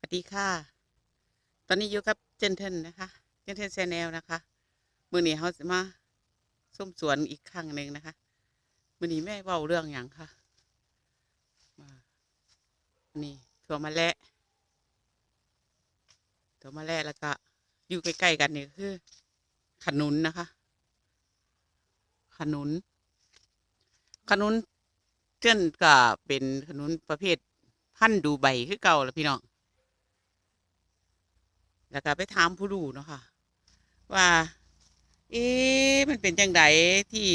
สวัสดีค่ะ ตอนนี้อยู่กับเจนเทนนะคะ เจนเทนแชนแนลนะคะ มือนี้เขาจะมาส้มสวนอีกครั้งหนึ่งนะคะ มือนี้แม่เว้าเรื่องอย่างค่ะมานนี่ถั่วมะแระถั่วมะแระแล้วก็ อยู่ใกล้ๆกันนี่คือ ขนุนนะคะ ขนุน ขนุนเจ้นก็เป็นขนุนประเภทพันธุ์ดูใบคือเก่าแล้วพี่น้อง แล้วก็ไปถามผู้รู้เนาะค่ะ ว่า เอ๊มันเป็นจังไดที่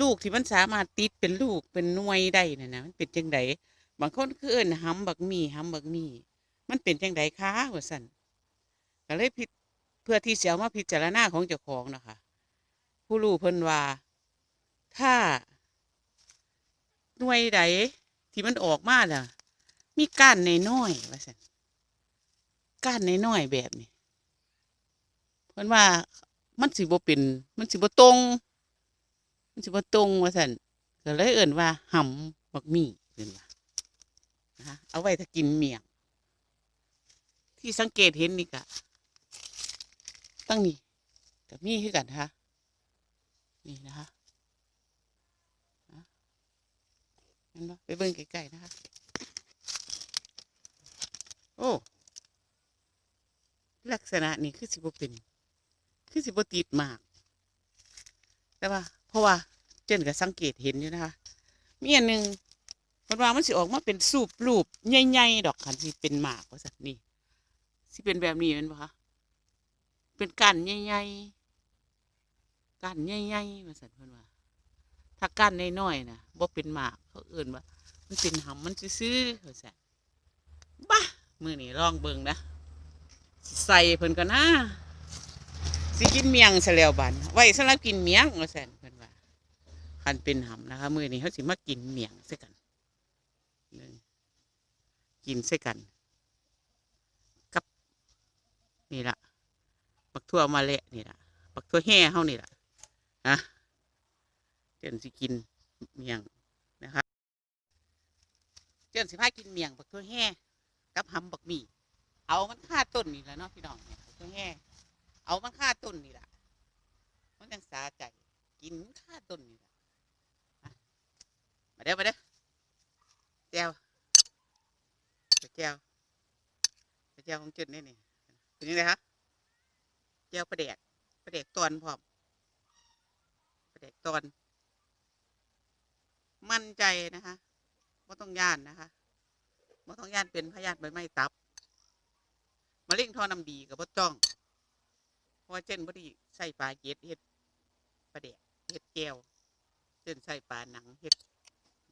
ลูกที่มันสามารถติดเป็นลูกเป็นหน่วยได้นะนะมันเป็นจังไดบางคนคือเอิ้นห้ำบักมีห้ำบักมี มันเป็นจังไดคะว่าสั่นก็เลยพิเพื่อที่จะเอามาพิจารณาของเจ้าของนะคะ ผู้รู้เพิ่นว่า ถ้า หน่วยใดที่มันออกมาล่ะ มีก้านในน้อยว่าสัน ก้านน้อยๆแบบนี้เพิ่นว่ามันสิบ่เป็น มันสิบ่ตรง มันสิบ่ตรงว่าสันก็เลยเอิ่นว่าหำบักมี่เพิ่นว่านะคะเอาไว้ถ้ากินเมี่ยง ที่สังเกตเห็นนี่กะตั้งนี่กับมีคือกันนะคะนี่นะคะเห็นปะไปเบิ่งไกลๆนะคะ โอ้ ลักษณะนี้คือสิบเป็นคือสิบติดมาก แต่ว่า เพราะว่าเจนก็สังเกตเห็นอยู่นะคะมีอันหนึ่งมันว่ามันสิออกมาเป็นสูบรูปใหญ่ๆดอกคันสิเป็นหมากว่าสัตนี่สิเป็นแบบนี้แมันปะคะเป็นก้านใหญ่ๆก้านใหญ่ๆว่าสัตเพิ่นว่าถ้าก้านน้อยๆนะบ่เป็นหมากเขาเอื่นว่า มันเป็นหำมันซื่อๆเขาแซ่บ้ามือนี่ลองเบิ่งนะ ใส่เพิ่นก็นะสิกินเมียงซะแล้วบัดไว้สำหรับกินเมียงว่าแซ่นเพิ่นว่าคันเป็นหำนะคะมือนี้เขาสิมากินเมียงใส่กันกินใส่กัน กับนี่ละบักทั่วมาเละนี่ละบักทั่วแห่เฮานี่ละนะเจนสิกินเมียงนะคะเจนสิพากินเมียงบักทั่วแห่กับหำบักหมี่ เอามันค่าต้นนี่แหละเนาะพี่น้องเนี่ยบักทั่วแห่เอามันค่าต้นนี่แหละมันยังสาใจ กินค่าต้นนี่แหละมาเด้อมาเด้อแก้วแก้วแก้วของจุดนี่นี่เป็นยังไงคะแก้วประเดกประเดกตอนพร้อมประเดกตอน มั่นใจนะคะว่าต้องย่านนะคะว่าต้องย่านเป็นพยาธิใบไม้ตับะเร็งท่อน้ำดีกับพ่จ้อง เพราะว่าเจนบ่ได้ใส่ปลาเก็ดเฮ็ดปลาแดกเฮ็ดแก้วเจนใส่ปลาหนังเฮ็ด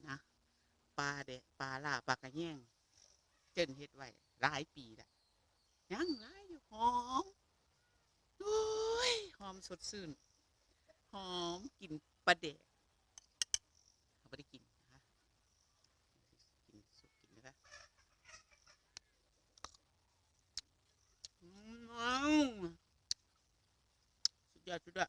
นะปลาแดกปลาล่าปลากระแยงเจนเฮ็ดไว้หลายปีล้วยังหลายอยู่หอมโอ้ยหอมสดชื่นหอมกลิ่นปลาแดกเขาไม่ได้กินนะคะ กินสุกกินนะคะอืมว้าว สุดยอดสุดยอด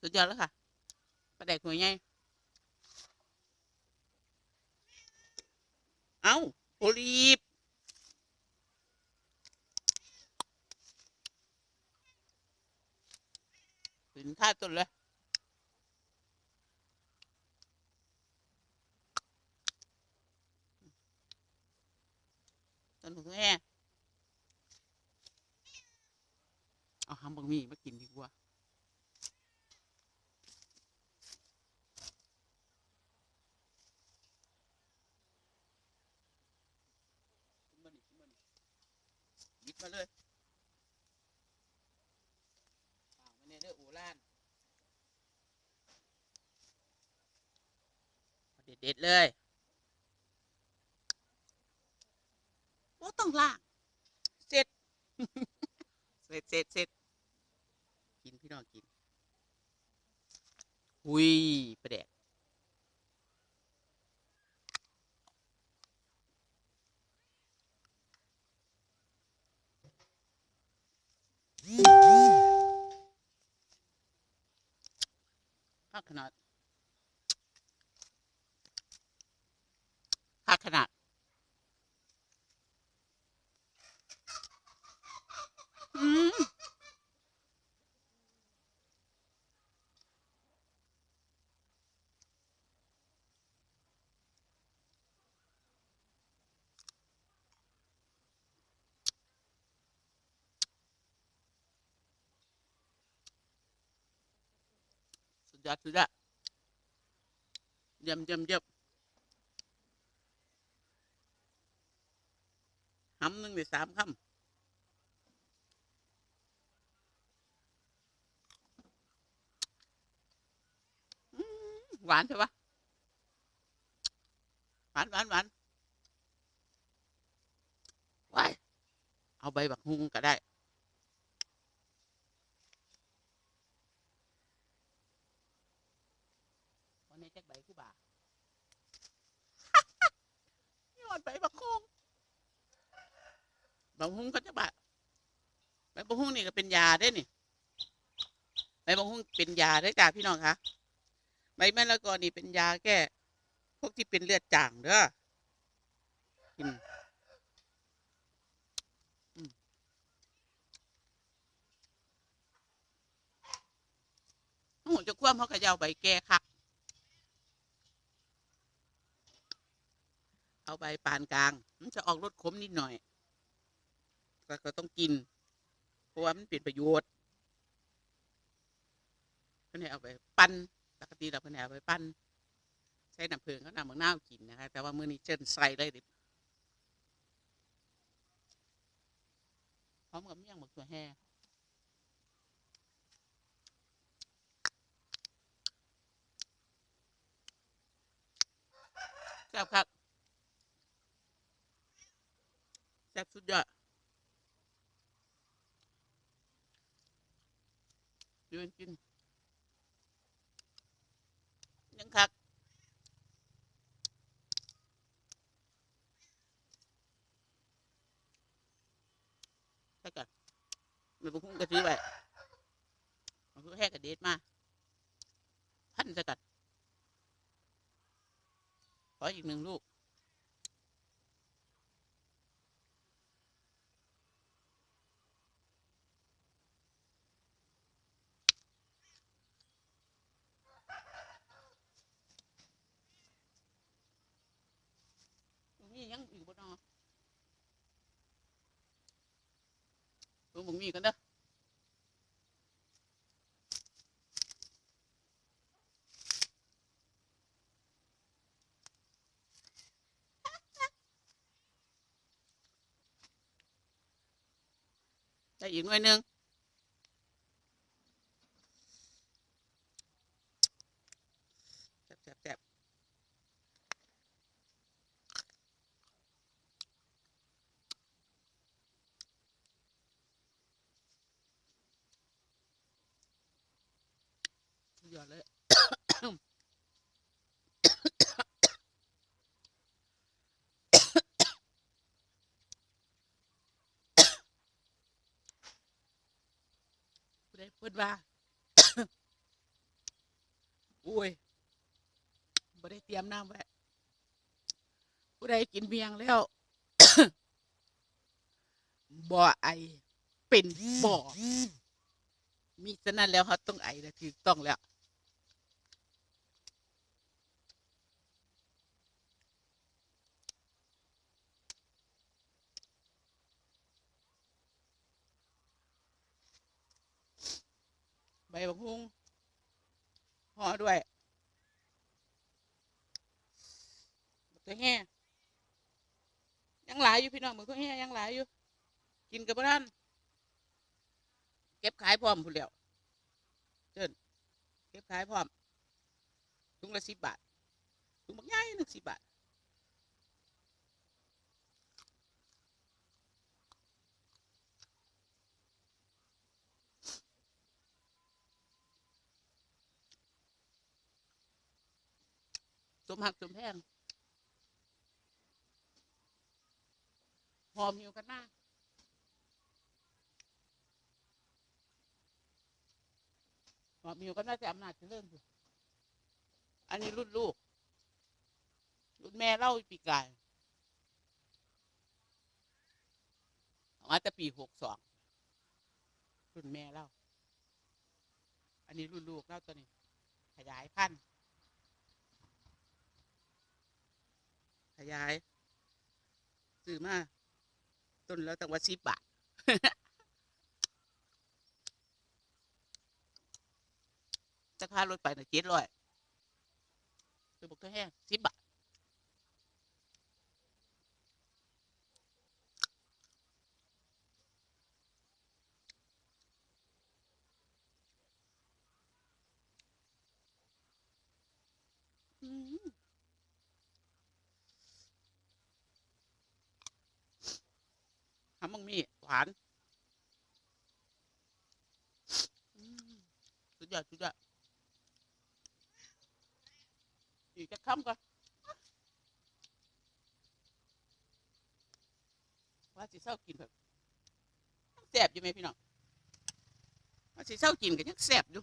สุดยอดแล้วค่ะปลาแดกหัวใหญ่เอ้าโอลีฟถึงค่าต้นเลยต้นหัว แห่เอาหำบักมีมากินดีกว่าหยิบมาเลยฝากไว้ในเด้อโอล่านเด็ดๆเลยว่าต้อง ล่างเสร็จ เสร็จเสร็จเสร็จกินพี่น้องกินหุยประแดกภาคขนาดภาคขนาด ยอดสุดยอดเยี่ยมเยี่ยมเยี่ยมหำหนึ่งในสามคำหวานใช่ปะหวานหวานหวานว้ายเอาใบบักฮุงก็ได้วันนี้แจ็คใบกูบ่า ยอดใบบักฮุง บักฮุงก็จะบาใบบักฮุงนี่ก็เป็นยาได้นี่ใบบักฮุงเป็นยาได้จ้าพี่น้องคะใบมะละกอนี่เป็นยาแก้พวกที่เป็นเลือดจางเด้อกินอืมโอ้โหจะคว่ำเขาก็จะเอาใบแก้คัก เอาใบปานกลาง มันจะออกรสขมนิดหน่อย ก็ก็ต้องกิน เพราะว่ามันเป็นประโยชน์เพื่อนให้เอาไปปั้นปกติเราเพิ่นเอาไปปั้นใช้น้ำผึ้งก็น้ำมะนาวกินนะคะแต่ว่ามื้อนี้เจิ้นใส่เลยดิพร้อมกับเมี่ยงหมกตัวแห่แซ่บครับแซ่บสุดยอด ยืนกินยังคักใช่กันไม่บุคุ้งกระซื้อไปมันคือแค่กระเด็ดมาพันใช่กันขออีกหนึ่งลูก มียังอยู่บ่เนอ ตัวมึงมีกันเด้อได้อีกหน่วยหนึ่งแซ่บแซ่บแซ่บสุดยอดเลย ผู้ใดเปิดว่าอุ้ยบ่ได้เตรียมน้ำไว้ผู้ใดกินเบียงแล้วบ่อไอเป็นบ่อมีฉะนั้นแล้วเขาต้องไอนะถูกต้องแล้ว ใบบักฮุงห่อด้วยบักตัวแห่ยังหลายอยู่พี่น้องบักตัวแห่ยังหลายอยู่ กินกับบ้านเก็บขายพร้อมพูนแล้วเจินเก็บขายพร้อมถุงละสิบบาทถุงบักใหญ่หนึ่งสิบบาท มหักสมแพงหอมหิวกันหน้าหอมหิวกันหน้าจะอำนาจจะเริ่มอยู่อันนี้รุ่นลูก รุ่นแม่เล่าปีกายมาแต่ปีหกสองรุ่นแม่เล่า อันนี้รุ่นลูกเล่าตัวนี้ ขยายพันธุ์ ยายซื้อมาต้นแล้วตั้งว่าสิบบาทจะค่ารถไปนะเจ็ดร้อยคือบอกตัวแห้งสิบบาท ทำมังมีหวานสุดยอดสุดยอดอีกจะค้ำก่อนว่าสิเศร้ากินแบบแสบอยู่ไหมพี่น้องว่าสิเศร้ากินกันยังแสบอยู่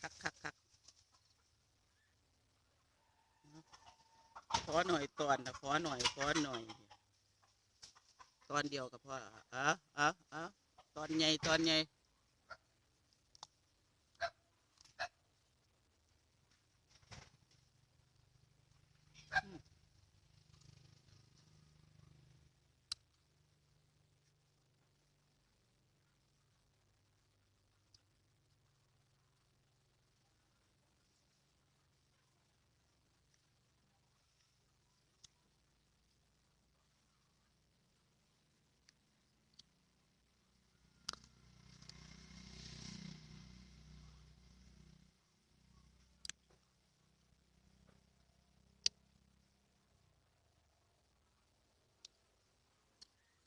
คักคักคักข อหน่อยตอนนะขอหน่อยขอหน่อย ตอนเดียวกับพ่ออะอะอะตอนใหญ่ตอนใหญ่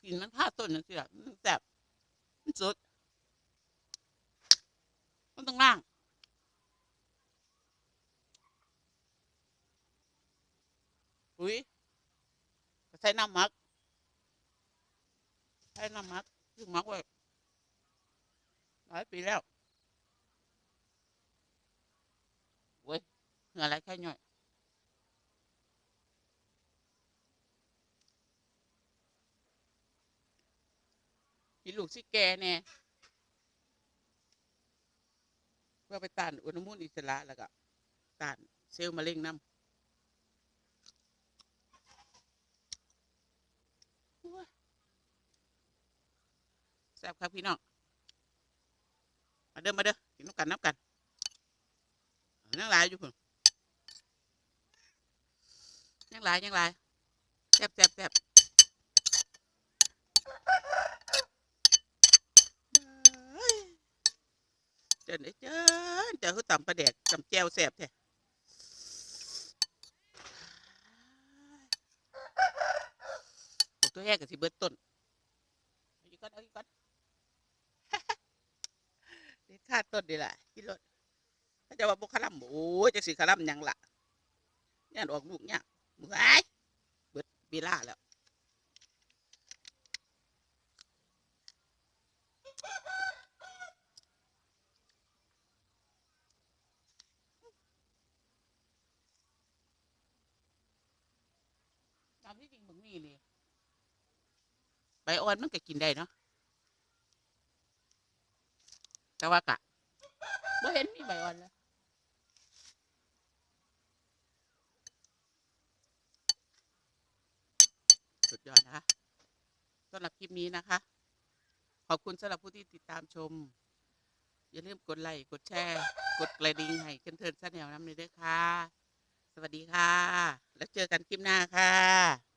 กินมันผ้าต้นนั่นสิล่ะมันแสบมันสดมันต้องล่างอุ้ยใช้น้ำมักใช้น้ำมักซึ่งมักไว้หลายปีแล้วเว้ยเหงื่อไหลแค่ย่อย มีลูกสิแกแน่เพื่อไปต้านอุณหภูมิอิสระแล้วก็ต้านเซลล์มะเร็งน้ำแซ่บครับพี่น้อง มาเด้อมาเด้อกินน้ำกันน้ำกันยังหลายอยู่พุ่นยังหลายยังหลายแซ่บแซ่บแซ่บเอ้ย เจินไอ้เจินเจอเขาตำปลาแดกตำแจวแซ่บแท้ตัวแยกกับสิเบิดต้นเอาอีกก่อนเอาอีกก่อนเด็ดขาดต้นดีล่ะกินรถถ้าจะว่าบุคลัมโอ้ยจะสิคลัมยังล่ะเนี่ยออกลูกเนี่ยมือไอ้เบิดเวลาแล้วตามที่จริงมึงนี่นี่ ใบอ่อนมันก็กินได้เนาะแต่ว่ากะบ่เห็นมีใบอ่อนเลยสุดยอดนะคะสำหรับคลิปนี้นะคะ ขอบคุณสำหรับผู้ที่ติดตามชม อย่าลืมกดไลค์กดแชร์ กดกระดิ่งให้เชิญเทินซะแนวน้ำเลยด้วยค่ะ สวัสดีค่ะ แล้วเจอกันคลิปหน้าค่ะ